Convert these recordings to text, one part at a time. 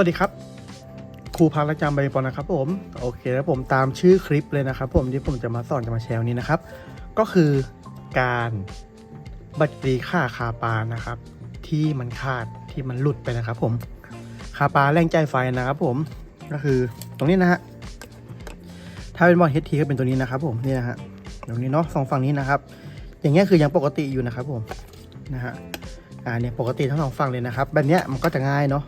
วัสดีครับครูพักรักจำใบปอนนะครับผมโอเคแล้วผมตามชื่อคลิปเลยนะครับ ผมที่ผมจะมาสอนจะมาแชร์นี้นะครับ ก็คือการบัตรีค่าคาปลานะครับ ที่มันขาดที่มันหลุดไปนะครับ ผมคาปลาแรงใจไฟนะครับ ผมก็คือตรงนี้นะฮะถ้าเป็นบอลเฮดทีก็เป็นตัวนี้นะครับ ผมนี่นะฮะตรงนี้เนาะสองฝั่งนี้นะครับ อย่างเงี้ยคือยังปกติอยู่นะครับ ผมนะฮะอ่าเนี่ยปกติทั้งสองฝั่งเลยนะครับ แบบเนี้ยมันก็จะง่ายเนาะ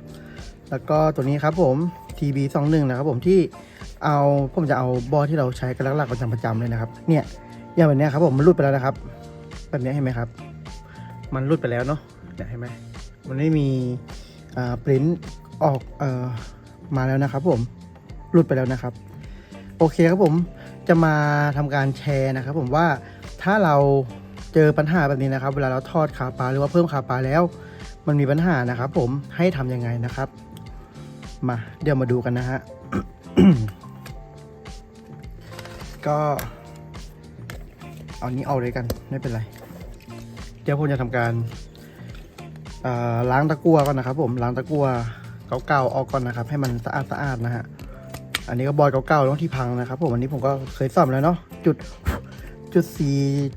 แล้วก็ตัวนี้ครับผม TB 2 1 นะครับผมที่เอาผมจะเอาบอที่เราใช้กันหลักๆประจำประจำเลยนะครับ เนี่ยอย่างแบบนี้ครับผมมันรุดไปแล้วนะครับ แบบนี้เห็นไหมครับ มันรุดไปแล้วเนาะเห็นไหมมันไม่มีอ่าปริ้นออกเอ่อมาแล้วนะครับ ผมรุดไปแล้วนะครับ โอเคครับผมจะมาทำการแชร์นะครับ ผมว่าถ้าเราเจอปัญหาแบบนี้นะครับ เวลาเราทอดขาปลาหรือว่าเพิ่มขาปลาแล้ว มันมีปัญหานะครับ ผมให้ทำยังไงนะครับ มาเดี๋ยวมาดูกันนะฮะ ก็เอานี้เอาเลยกันไม่เป็นไร เดี๋ยวผมจะทำการล้างตะกั่วก่อนนะครับ ผมล้างตะกั่วเก่าๆออกก่อนนะครับ ให้มันสะอาดสะอาดนะฮะอันนี้ก็บอยเก่าๆแล้วที่พังนะครับ ผมอันนี้ผมก็เคยซ่อมแล้วเนาะจุดจุดสี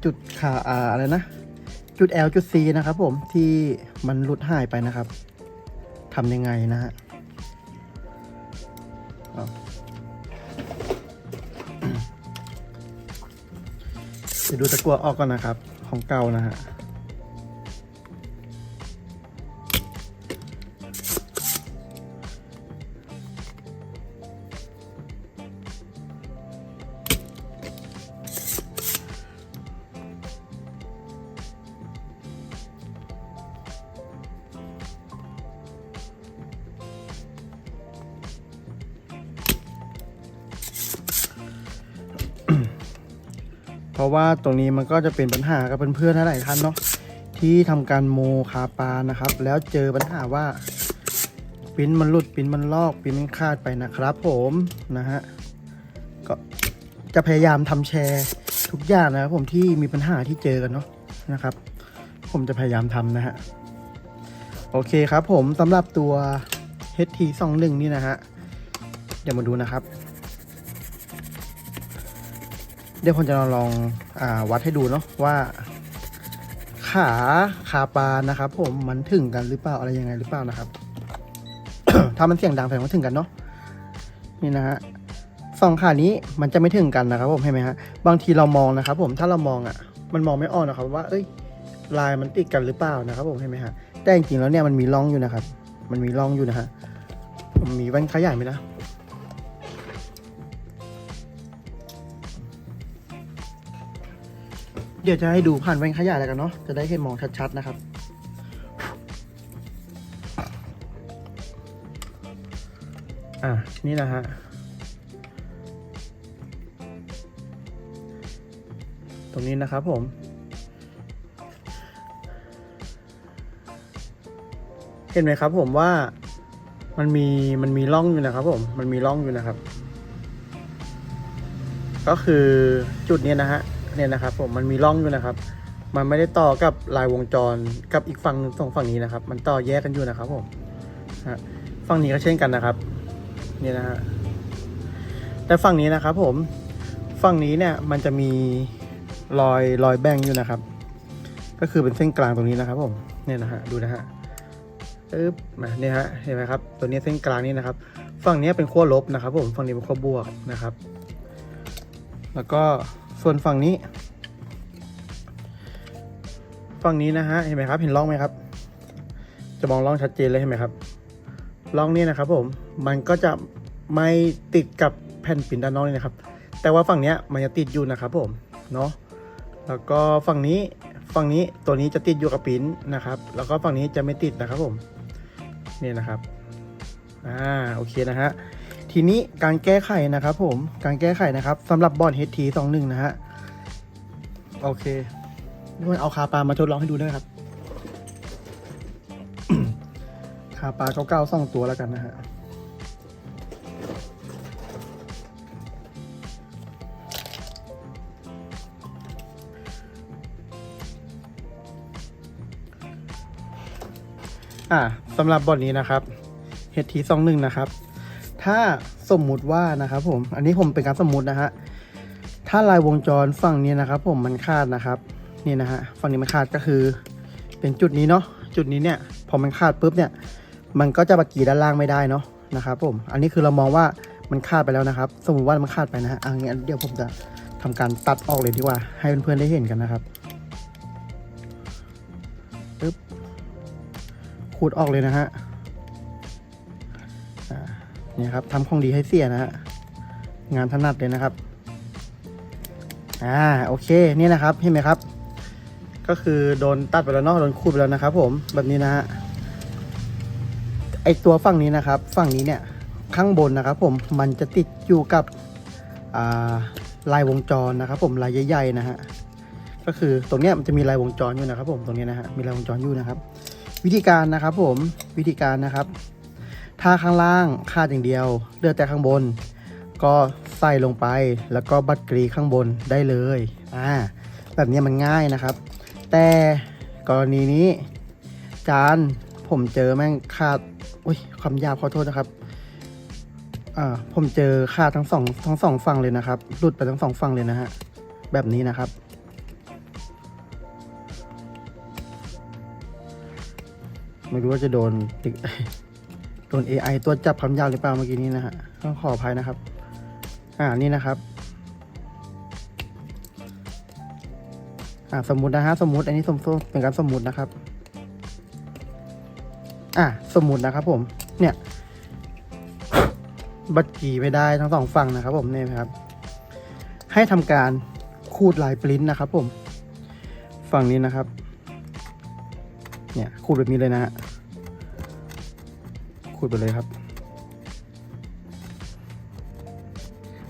จุดขาอ่าอะไรนะจุด L จุด C นะครับ ผมที่มันหลุดหายไปนะครับทำยังไงนะฮะ เอาเดี๋ยวดูตะกั่วออกก่อนนะครับ ของเก่านะฮะ เพราะว่าตรงนี้มันก็จะเป็นปัญหากับเพื่อนๆหลายท่านเนาะที่ทำการโมคาปานะครับ แล้วเจอปัญหาว่าปิ้นมันหลุดปิ้นมันลอกปิ้นมันขาดไปนะครับ ผมนะฮะก็จะพยายามทำแชร์ทุกอย่างนะครับผมที่มีปัญหาที่เจอกันเนาะนะครับ ผมจะพยายามทำนะฮะโอเคครับผมสำหรับตัว HT21 นี่นะฮะ เดี๋ยวมาดูนะครับ เดี๋ยวผมจะลองอวัดให้ดูเนาะว่าขาคาปลานะครับ ผมมันถึงกันหรือเปล่าอะไรยังไงหรือเปล่านะครับ ถ้ามันเสียงดังแสดงว่าถึงกันเนาะนี่นะฮะสองขานี้มันจะไม่ถึงกันนะครับ ผมเห็นไหมฮะบางทีเรามองนะครับ ผมถ้าเรามองอะ มันมองไม่ออกนะครับว่า เอ้ย ลายมันติดกันหรือเปล่านะครับ ผมเห็นไหมฮะแต่จริงๆแล้วเนี่ยมันมีร่องอยู่นะครับ มันมีร่องอยู่นะฮะผมมีแว่นขยายไหมนะ เดี๋ยวจะให้ดูผ่านแว่นขยายแล้วกันเนาะ จะได้เห็นมองชัดๆนะครับ อะ นี่นะฮะ ตรงนี้นะครับผมเห็นไหมครับผมว่ามันมีมันมีร่องอยู่นะครับผมมันมีร่องอยู่นะครับ ก็คือจุดนี้นะฮะ เนี่ยนะครับ ผมมันมีร่องอยู่นะครับ มันไม่ได้ต่อกับลายวงจรกับอีกฝั่งหนึ่งสองฝั่งนี้นะครับ มันต่อแยกกันอยู่นะครับ ผมฮะฝั่งนี้ก็เช่นกันนะครับนี่นะฮะแต่ฝั่งนี้นะครับ ผมฝั่งนี้เนี่ยมันจะมีรอยรอยแบ่งอยู่นะครับ ก็คือเป็นเส้นกลางตรงนี้นะครับ ผมเนี่ยนะฮะดูนะฮะปึ๊บมาเนี่ยฮะเห็นไหมครับ ตัวนี้เส้นกลางนี่นะครับ ฝั่งนี้เป็นขั้วลบนะครับ ผมฝั่งนี้เป็นขั้วบวกนะครับ แล้วก็ ส่วนฝั่งนี้ ฝั่งนี้นะฮะเห็นไหมครับ เห็นร่องไหมครับ จะมองร่องชัดเจนเลยเห็นไหมครับร่องนี้นะครับ ผมมันก็จะไม่ติดกับแผ่นปิ่นด้านนอกนี่นะครับ แต่ว่าฝั่งเนี้ยมันจะติดอยู่นะครับ ผมเนาะแล้วก็ฝั่งนี้ฝั่งนี้ตัวนี้จะติดอยู่กับปิ้นนะครับ แล้วก็ฝั่งนี้จะไม่ติดนะครับผมนี่นะครับอ่าโอเคนะฮะ ทีนี้การแก้ไขนะครับผมการแก้ไขนะครับสำหรับบอล HT 2 1นะฮะโอเคนี่มันเอาคาปลามาทดลองให้ดูด้วยครับ คาปลาเก้าๆสองตัวแล้วกันนะฮะอ่าสำหรับบอลนี้นะครับ HT 2 1 นะครับ ถ้าสมมุติว่านะครับผม อันนี้ผมเป็นการสมมุตินะฮะ ถ้าลายวงจรฝั่งนี้นะครับ ผมมันขาดนะครับ นี่นะฮะ ฝั่งนี้มันขาดก็คือ เป็นจุดนี้เนาะ จุดนี้เนี่ย พอมันขาดปุ๊บเนี่ย มันก็จะบักกีด้านล่างไม่ได้เนาะนะครับผม อันนี้คือเรามองว่ามันขาดไปแล้วนะครับ สมมติว่ามันขาดไปนะฮะอันนี้เดี๋ยวผมจะทำการตัดออกเลยดีกว่า ให้เพื่อนๆได้เห็นกันนะครับปึ๊บขูดออกเลยนะฮะ นี่ครับทำของดีให้เสียนะฮะงานถนัดเลยนะครับอ่าโอเคนี่นะครับเห็นไหมครับ ก็คือโดนตัดไปแล้วเนาะโดนขูดไปแล้วนะครับ ผมแบบนี้นะฮะไอตัวฝั่งนี้นะครับ ฝั่งนี้เนี่ยข้างบนนะครับ ผมมันจะติดอยู่กับลายวงจรนะครับ ผมลายใหญ่ๆนะฮะก็คือตรงเนี้ยมันจะมีลายวงจรอยู่นะครับ ผมตรงนี้นะฮะมีลายวงจรอยู่นะครับ วิธีการนะครับ ผมวิธีการนะครับ ถ้าข้างล่างขาดอย่างเดียวเหลือแต่ข้างบน ก็ใส่ลงไปแล้วก็บัดกรีข้างบนได้เลยอ่าแบบนี้มันง่ายนะครับ แต่กรณีนี้ จานผมเจอแม่งขาดอุ้ยคำหยาบขอโทษนะครับอ่าผมเจอขาดทั้งสองทั้งสองฝั่งเลยนะครับหลุดไปทั้งสองฝั่งเลยนะฮะแบบนี้นะครับไม่รู้ว่าจะโดนติด น AI ตัวจับคำหยาบหรือเปล่าเมื่อกี้นี้นะฮะต้องขออภัยนะครับ อ่านี่นะครับ อ่าสมมุตินะฮะสมมุติอันนี้สมมติเป็นการสมมุตินะครับ อ่าสมมุตินะครับ ผม เนี่ย บัตรกีไม่ได้ทั้งสองฝั่งนะครับ ผมเนี่ยครับ ให้ทำการคูดลายปริ้นนะครับ ผม ฝั่งนี้นะครับ เนี่ยคูดแบบนี้เลยนะฮะ คูดไปเลยครับ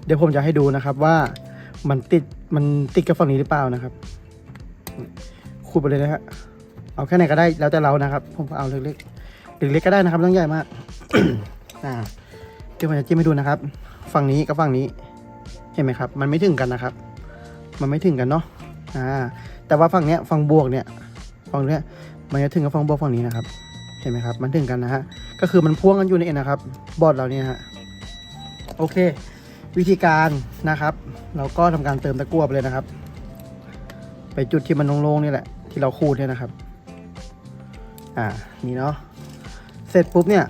เดี๋ยวผมจะให้ดูนะครับว่ามันติดมันติดกับฝั่งนี้หรือเปล่านะครับคูดไปเลยนะฮะเอาแค่ไหนก็ได้แล้วแต่เรานะครับ ผมเอาเล็กๆเล็กๆก็ได้นะครับไม่ต้องใหญ่มากอ่าเดี๋ยวผมจะจิ้มให้ดูนะครับ ฝั่งนี้กับฝั่งนี้เห็นไหมครับ มันไม่ถึงกันนะครับ มันไม่ถึงกันเนาะอ่าแต่ว่าฝั่งเนี้ยฝั่งบวกเนี่ยฝั่งเนี้ยมันจะถึงกับฝั่งบวกฝั่งนี้นะครับ เห็นไหมครับ มันถึงกันนะฮะ ก็คือมันพ่วงกันอยู่นี่เองนะครับ บอร์ดเราเนี่ยฮะ โอเค วิธีการนะครับ เราก็ทำการเติมตะกั่วไปเลยนะครับ ไปจุดที่มันโล่งๆนี่แหละ ที่เราคูดเนี่ยนะครับ อ่า นี่เนาะ เสร็จปุ๊บเนี่ย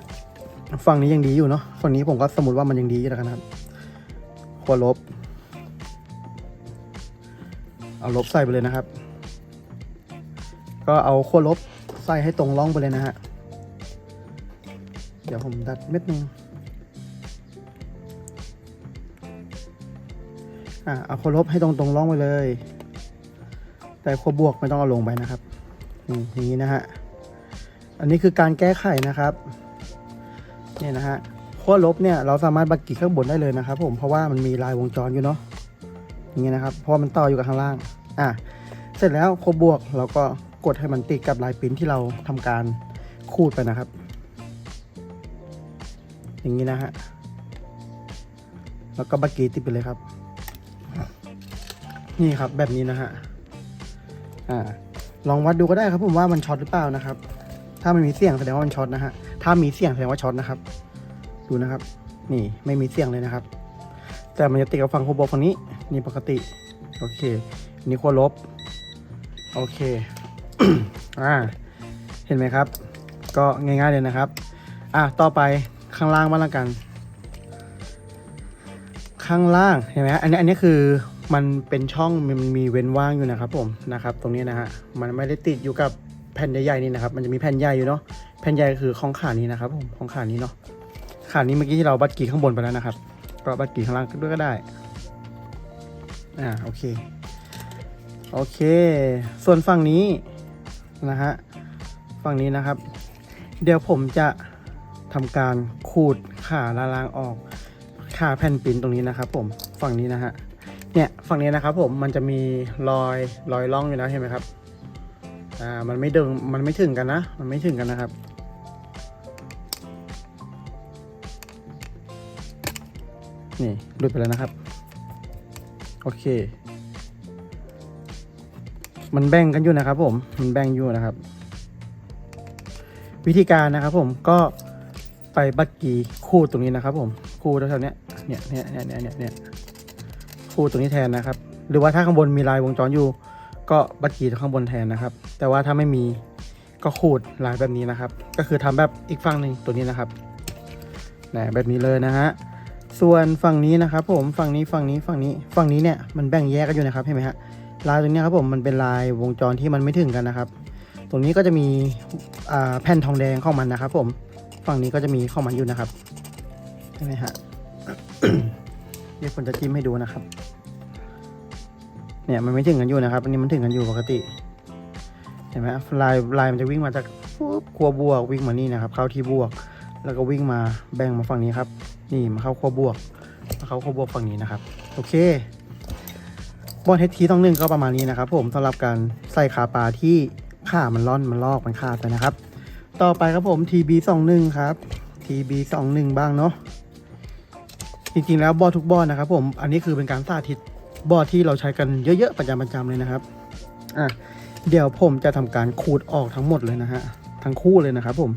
ฝั่งนี้ยังดีอยู่เนาะ ฝั่งนี้ผมก็สมมติว่ามันยังดีอยู่นะครับขวลบ เอาลบใส่ไปเลยนะครับ ก็เอาขวลบใส่ให้ตรงร่องไปเลยนะฮะ เดี๋ยวผมดัดเม็ดหนึงอะเอาโคลบให้ตรงตรงๆร่องไปเลย แต่โคบวกไม่ต้องเอาลงไปนะครับนี่อย่างนี้นะฮะอันนี้คือการแก้ไขนะครับเนี่ยนะฮะขั้วลบเนี่ยเราสามารถบักกีข้างบนได้เลยนะครับผมเพราะว่ามันมีลายวงจรอยู่เนาะอย่างนี้นะครับเพราะมันต่ออยู่กับข้างล่างอะเสร็จแล้วโคบวกเราก็กดให้มันติดกับลายปิ้นที่เราทำการคูดไปนะครับ อย่างนี้นะฮะ แล้วก็บักกี้ติดไปเลยครับ นี่ครับแบบนี้นะฮะ อ่า ลองวัดดูก็ได้ครับผมว่ามันช็อตหรือเปล่านะครับ ถ้ามันมีเสียงแสดงว่ามันช็อตนะฮะ ถ้ามีเสียงแสดงว่าช็อตนะครับ ดูนะครับ นี่ไม่มีเสียงเลยนะครับ แต่มันจะติดกับฝั่งโคบอฝั่งนี้ นี่ปกติ โอเค นี่ขั้วลบ โอเค อ่า เห็นไหมครับ ก็ง่ายๆเลยนะครับ อะ ต่อไป ข้างล่างบ้างละกัน ข้างล่างเห็นไหมอันนี้อันนี้คือมันเป็นช่องมันมีเว้นว่างอยู่นะครับผมนะครับ ตรงนี้นะฮะมันไม่ได้ติดอยู่กับแผ่นใหญ่ๆนี่นะครับ มันจะมีแผ่นใหญ่อยู่เนาะแผ่นใหญ่คือของขานี้นะครับผมของขานี้เนาะขานี้เมื่อกี้ที่เราบัดกี่ข้างบนไปแล้วนะครับก็บัดกี่ข้างล่างด้วยก็ได้อ่าโอเคโอเค ส่วนฝั่งนี้นะฮะฝั่งนี้นะครับ เดี๋ยวผมจะ ทำการขูดขาละลางออกขาแผ่นปิ้นตรงนี้นะครับ ผมฝั่งนี้นะฮะเนี่ยฝั่งนี้นะครับ ผมมันจะมีรอยรอยร่องอยู่แล้วเห็นไหมครับอ่ามันไม่ดึงมันไม่ถึงกันนะ มันไม่ถึงกันนะครับนี่หลุดไปแล้วนะครับ โอเค มันแบ่งกันอยู่นะครับ ผมมันแบ่งอยู่นะครับ วิธีการนะครับ ผมก็ ไปบัตกีคู่ตรงนี้นะครับ ผมคู่แถวๆเนี้ยเนี่ยเนี่ยเนี่ยเนี่ยเนี่ยเนี่ยคู่ตรงนี้แทนนะครับ หรือว่าถ้าข้างบนมีลายวงจรอยู่ ก็บัตกีข้างบนแทนนะครับ แต่ว่าถ้าไม่มีก็ขูดลายแบบนี้นะครับ ก็คือทำแบบอีกฝั่งหนึ่งตัวนี้นะครับนะแบบนี้เลยนะฮะส่วนฝั่งนี้นะครับ ผมฝั่งนี้ฝั่งนี้ฝั่งนี้ฝั่งนี้เนี่ยมันแบ่งแยกกันอยู่นะครับเห็นไหมฮะลายตรงนี้ครับผมมันเป็นลายวงจรที่มันไม่ถึงกันนะครับ ตรงนี้ก็จะมีแผ่นทองแดงของมันนะครับ ผม ฝั่งนี้ก็จะมีของมันอยู่นะครับเห็นไหมฮะเดี๋ยวผมจะจิ้มให้ดูนะครับ เนี่ยมันไม่ถึงกันอยู่นะครับ อันนี้มันถึงกันอยู่ปกติเห็นไหมลายลายมันจะวิ่งมาจากปุ๊บครัวบวกวิ่งมานี่นะครับ เข้าที่บวก แล้วก็วิ่งมาแบ่งมาฝั่งนี้ครับ นี่มาเข้าครัวบวกมาเข้าครัวบวกฝั่งนี้นะครับ โอเคบอลเฮดทีต้องนึ่งก็ประมาณนี้นะครับ ผมสำหรับการใส่ขาปลาที่ขามันร่อนมันลอกมันขาดไปนะครับ ต่อไปครับผม TB 2 1 ครับ TB 2 1 บ้างเนาะจริงๆแล้วบอทุกบอนะครับผมอันนี้คือเป็นการสาธิตบอที่เราใช้กันเยอะๆประจำประจำเลยนะครับอะเดี๋ยวผมจะทำการขูดออกทั้งหมดเลยนะฮะทั้งคู่เลยนะครับผม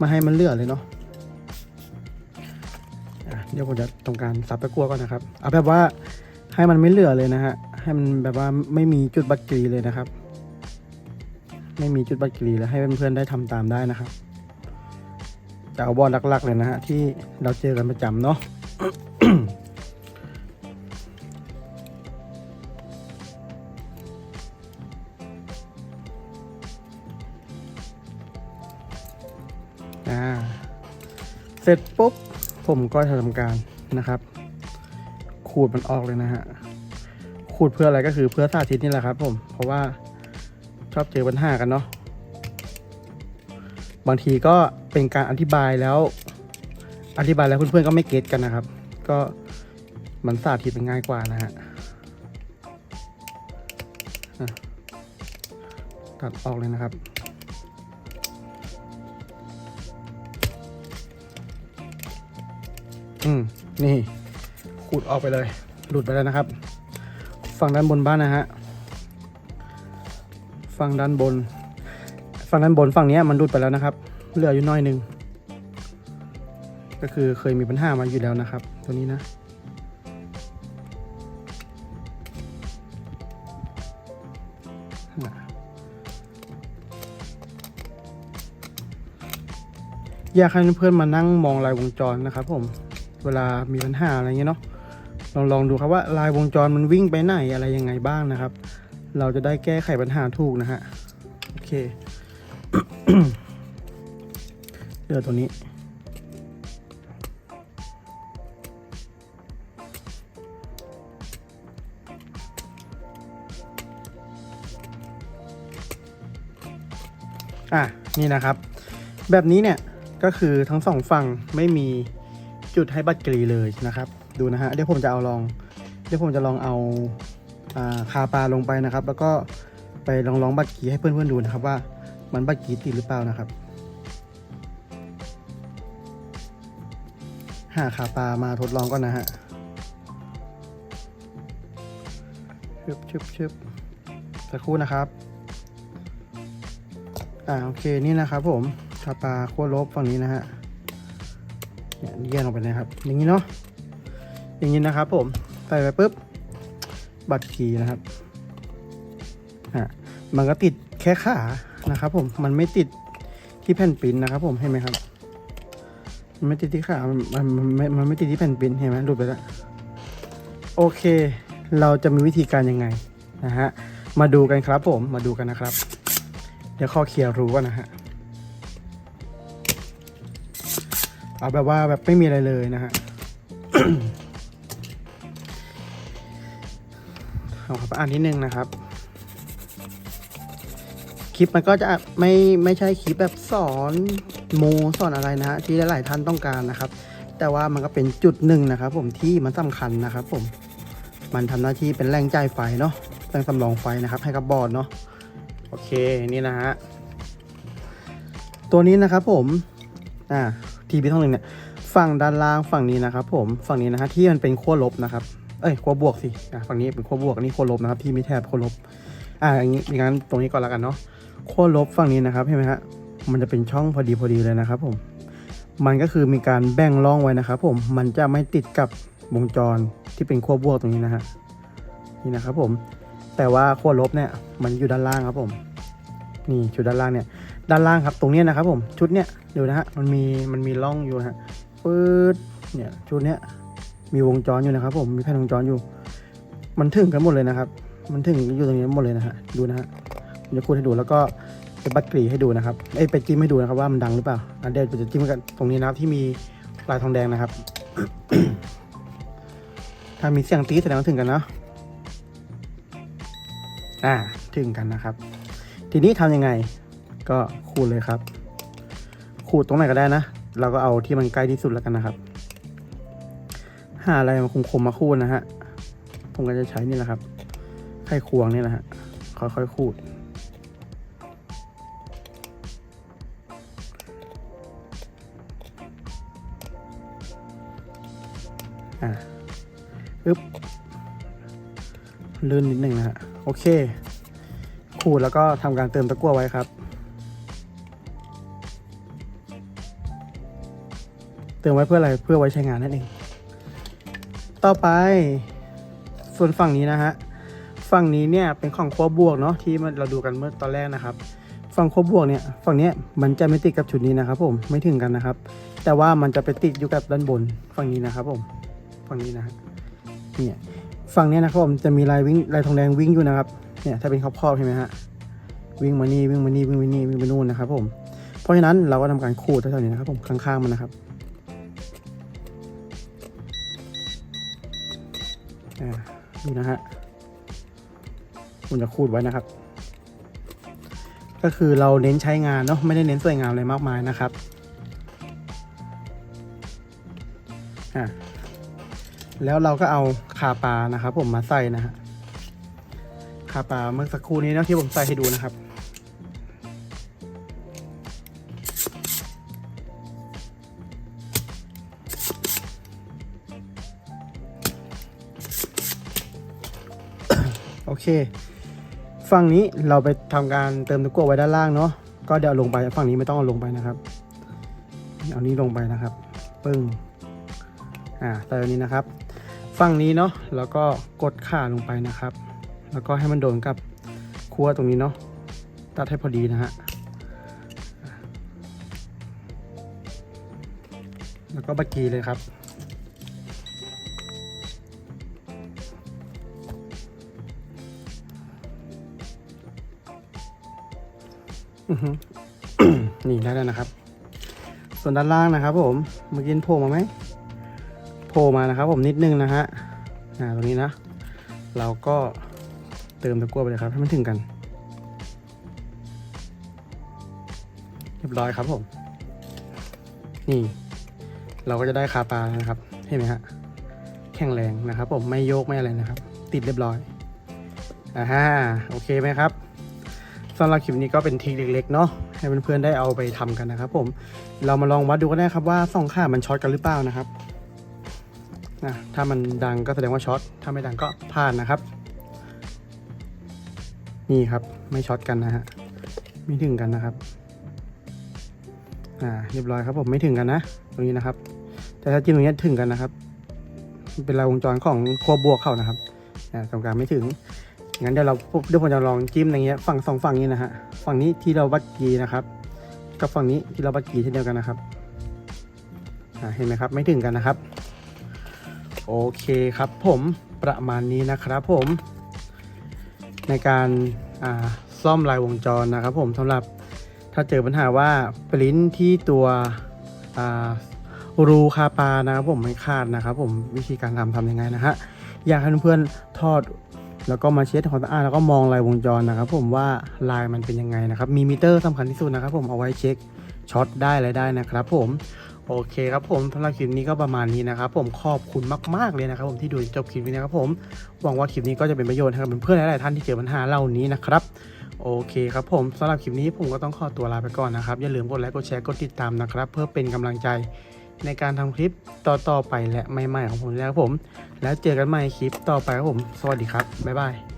มาให้มันเลือเลยเนาะะเดี๋ยวผมจะทำการซับตะกั่วก่อนนะครับเอาแบบว่าให้มันไม่เหลือเลยนะฮะให้มันแบบว่าไม่มีจุดบัตรกรีเลยนะครับ ไม่มีจุดบัตรกรีแล้วให้เพื่อนๆได้ทำตามได้นะครับจะเอาบอลหลัก ๆ เลยนะฮะที่เราเจอกันประจำเนาะอ่าเสร็จปุ๊บผมก็จะทำการนะครับ ขูดมันออกเลยนะฮะขูดเพื่ออะไรก็คือเพื่อสาธิตนี่แหละครับผมเพราะว่า ชอบเจอปัญหากันเนาะบางทีก็เป็นการอธิบายแล้ว อธิบายแล้วเพื่อนๆก็ไม่เก็ตกันนะครับ ก็มันสาธิตมันง่ายกว่านะฮะตัดออกเลยนะครับอืมนี่ขูดออกไปเลย หลุดไปแล้วนะครับ ฝั่งด้านบนบ้านนะฮะ ฝั่งด้านบน ฝั่งด้านบนฝั่งนี้มันหลุดไปแล้วนะครับ เหลืออยู่น้อยหนึ่ง ก็คือเคยมีปัญหามาอยู่แล้วนะครับ ตัวนี้นะอยากให้เพื่อนมานั่งมองลายวงจรนะครับ ผม เวลามีปัญหาอะไรเงี้ยเนาะ ลองลองดูครับว่าลายวงจรมันวิ่งไปไหนอะไรยังไงบ้างนะครับ เราจะได้แก้ไขปัญหาถูกนะฮะ โอเคเดี๋ยวตัวนี้ อะ นี่นะครับ แบบนี้เนี่ย ก็คือทั้งสองฝั่งไม่มีจุดให้บัตรกรีเลยนะครับ ดูนะฮะ เดี๋ยวผมจะเอาลอง เดี๋ยวผมจะลองเอา คาปลาลงไปนะครับ แล้วก็ไปลองลองบัตรกีให้เพื่อนๆดูนะครับว่ามันบัตรกีติดหรือเปล่านะครับ หาคาปลามาทดลองก่อนนะฮะชึบชึบชึบสักครู่นะครับอ่าโอเคนี่นะครับผมคาปลาขั้วลบฝั่งนี้นะฮะเนี่ยแยกออกไปนะครับ อย่างนี้เนาะอย่างนี้นะครับผมใส่ไปปุ๊บ บัตรคีย์นะครับอะมันก็ติดแค่ขานะครับ ผมมันไม่ติดที่แผ่นปิ้นนะครับ ผมเห็นไหมครับมันไม่ติดที่ขามันมันมันไม่มันไม่ติดที่แผ่นปิ้นเห็นไหมหลุดไปแล้วโอเค เราจะมีวิธีการยังไงนะฮะมาดูกันครับ ผมมาดูกันนะครับ เดี๋ยวข้อเคลียร์รู้ก่อนนะฮะเอาแบบว่าแบบไม่มีอะไรเลยนะฮะ เอาครับอ่านนิดนึงนะครับ คลิปมันก็จะไม่ไม่ใช่คลิปแบบสอนโมสอนอะไรนะฮะที่หลายๆท่านต้องการนะครับ แต่ว่ามันก็เป็นจุดหนึ่งนะครับ ผมที่มันสำคัญนะครับ ผมมันทำหน้าที่เป็นแรงจ่ายไฟเนาะแรงสำรองไฟนะครับ ให้กับบอร์ดเนาะโอเคนี่นะฮะตัวนี้นะครับผมอ่าทีพีท่องหนึ่งเนี่ยฝั่งด้านล่างฝั่งนี้นะครับ ผมฝั่งนี้นะฮะที่มันเป็นขั้วลบนะครับ เอ้ยขั้วบวกสิอ่าฝั่งนี้เป็นขั้วบวกอันนี้ขั้วลบนะครับที่ไมีแถบขั้วลบอ่าอย่างนี้อย่างนั้นตรงนี้ก่อนล้วกันเนาะขั้วลบฝั่งนี้นะครับเห็นไหมฮะมันจะเป็นช่องพอดีพอดีเลยนะครับผมมันก็คือมีการแบ่งร่องไว้นะครับผมมันจะไม่ติดกับวงจรที่เป็นขั้วบวกตรงนี้นะฮะนี่นะครับผมแต่ว่าขั้วลบเนี่ยมันอยู่ด้านล่างครับผม นี่ชุดด้านล่างเนี่ยด้านล่างครับตรงนี้นะครับผมชุดเนี้ยดูนะฮะมันมีมันมีร่องอยู่ฮะปื๊ดเนี่ยชุดเนี้ย มีวงจรอยู่นะครับ ผมมีแผ่นวงจรอยู่ มันถึงกันหมดเลยนะครับ มันถึงอยู่ตรงนี้หมดเลยนะฮะดูนะฮะผมจะคูดให้ดูแล้วก็ไปบัดกรีให้ดูนะครับเอ้ไปจิ้มให้ดูนะครับว่ามันดังหรือเปล่าอันเดี๋ยวผมจะจิ้มกันตรงนี้นะครับที่มีลายทองแดงนะครับ ถ้ามีเสียงตีแสดงว่าถึงกันเนาะอ่าถึงกันนะครับ ทีนี้ทำยังไงก็ขูดเลยครับ ขูดตรงไหนก็ได้นะ เราก็เอาที่มันใกล้ที่สุดแล้วกันนะครับ หาอะไรมาคมๆมาขูดนะฮะ ผมก็จะใช้นี่แหละครับ ไขควงนี่แหละฮะ ค่อยๆขูด อะอึ๊บ ลื่นนิดหนึ่งนะฮะ โอเค ขูดแล้วก็ทำการเติมตะกั่วไว้ครับ เติมไว้เพื่ออะไร เพื่อไว้ใช้งานนั่นเอง ต่อไป ส่วนฝั่งนี้นะฮะ ฝั่งนี้เนี่ยเป็นของขั้วบวกเนาะที่มันเราดูกันเมื่อตอนแรกนะครับ ฝั่งขั้วบวกเนี่ยฝั่งนี้มันจะไม่ติดกับชุดนี้นะครับผมไม่ถึงกันนะครับ แต่ว่ามันจะไปติดอยู่กับด้านบนฝั่งนี้นะครับผมฝั่งนี้นะฮะเนี่ยฝั่งนี้นะครับผมจะมีลายวิ่งลายทองแดงวิ่งอยู่นะครับเนี่ยถ้าเป็นครอบๆใช่ไหมฮะวิ่งมานี่วิ่งมานี่วิ่งมานี่วิ่งไปนู่นนะครับผมเพราะฉะนั้นเราก็ทำการขูดแถวๆนี้นะครับผมข้างๆมันนะครับ ดูนะฮะผมจะขูดไว้นะครับ ก็คือเราเน้นใช้งานเนาะไม่ได้เน้นสวยงามอะไรมากมายนะครับอ่าแล้วเราก็เอาคาปลานะครับ ผมมาใส่นะฮะคาปลาเมื่อสักครู่นี้เนาะที่ผมใส่ให้ดูนะครับ เคฝั่งนี้เราไปทำการเติมตะกั่วไว้ด้านล่างเนาะก็เดี๋ยวลงไปฝั่งนี้ไม่ต้องเอาลงไปนะครับเอานี้ลงไปนะครับ ปึ้งอ่าเติมนี้นะครับ ฝั่งนี้เนาะแล้วก็กดข่าลงไปนะครับ แล้วก็ให้มันโดนกับคั่วตรงนี้เนาะตัดให้พอดีนะฮะแล้วก็บักกีเลยครับ นี่ได้แล้วนะครับ ส่วนด้านล่างนะครับ ผมเมื่อกี้โผล่มาไหมโผล่มานะครับ ผมนิดนึงนะฮะอ่าตรงนี้นะ เราก็เติมตะกั่วไปเลยครับให้มันถึงกัน เรียบร้อยครับผม นี่ เราก็จะได้คาปลาแล้วนะครับเห็นไหมฮะแข็งแรงนะครับ ผมไม่โยกไม่อะไรนะครับ ติดเรียบร้อยอ่าฮะโอเคไหมครับ สำหรับคลิปนี้ก็เป็นทิคเล็กๆเนาะให้เพื่อนๆได้เอาไปทำกันนะครับผมเรามาลองวัดดูกันได้ครับว่าสองขามันช็อตกันหรือเปล่านะครับนะถ้ามันดังก็แสดงว่าช็อตถ้าไม่ดังก็ผ่านนะครับ นี่ครับไม่ช็อตกันนะฮะไม่ถึงกันนะครับอ่าเรียบร้อยครับผมไม่ถึงกันนะ ตรงนี้นะครับ แต่ถ้าจิ้มตรงนี้ถึงกันนะครับ เป็นลายวงจรของขั้วบวกเข้านะครับอ่าตรงกลางไม่ถึง งั้นเดี๋ยวเราเดี๋ยวผมจะลองจิ้มอย่างเงี้ยฝั่งสองฝั่งนี้นะฮะฝั่งนี้ที่เราบัดกีนะครับ กับฝั่งนี้ที่เราบัดกีเช่นเดียวกันนะครับเห็นไหมครับไม่ถึงกันนะครับ โอเคครับผมประมาณนี้นะครับผม ในการาซ่อมลายวงจรนะครับ ผมสำหรับถ้าเจอปัญหาว่าปริ้นที่ตัวอ่ารูคาปานะครับผมไม่ขาดนะครับ ผมวิธีการทำทำยังไงนะฮะอยากให้เพื่อนๆทอด แล้วก็มาเช็ดความสะอาดแล้วก็มองลายวงจรนะครับ ผมว่าลายมันเป็นยังไงนะครับ มีมิเตอร์สำคัญที่สุดนะครับ ผมเอาไว้เช็คช็อตได้อะไรได้นะครับ ผมโอเคครับผมสำหรับคลิปนี้ก็ประมาณนี้นะครับ ผมขอบคุณมากๆเลยนะครับผมที่ดูจนจบคลิปนี้นะครับผมหวังว่าคลิปนี้ก็จะเป็นประโยชน์ให้กับเพื่อนๆหลายๆท่านที่เจอปัญหาเหล่านี้นะครับโอเคครับผมสำหรับคลิปนี้ผมก็ต้องขอตัวลาไปก่อนนะครับ อย่าลืมกดไลค์กดแชร์กดติดตามนะครับ เพื่อเป็นกำลังใจ ในการทำคลิปต่อๆไปและใหม่ๆของผมนะครับผม แล้วเจอกันใหม่คลิปต่อไปครับผม สวัสดีครับ บ๊ายบาย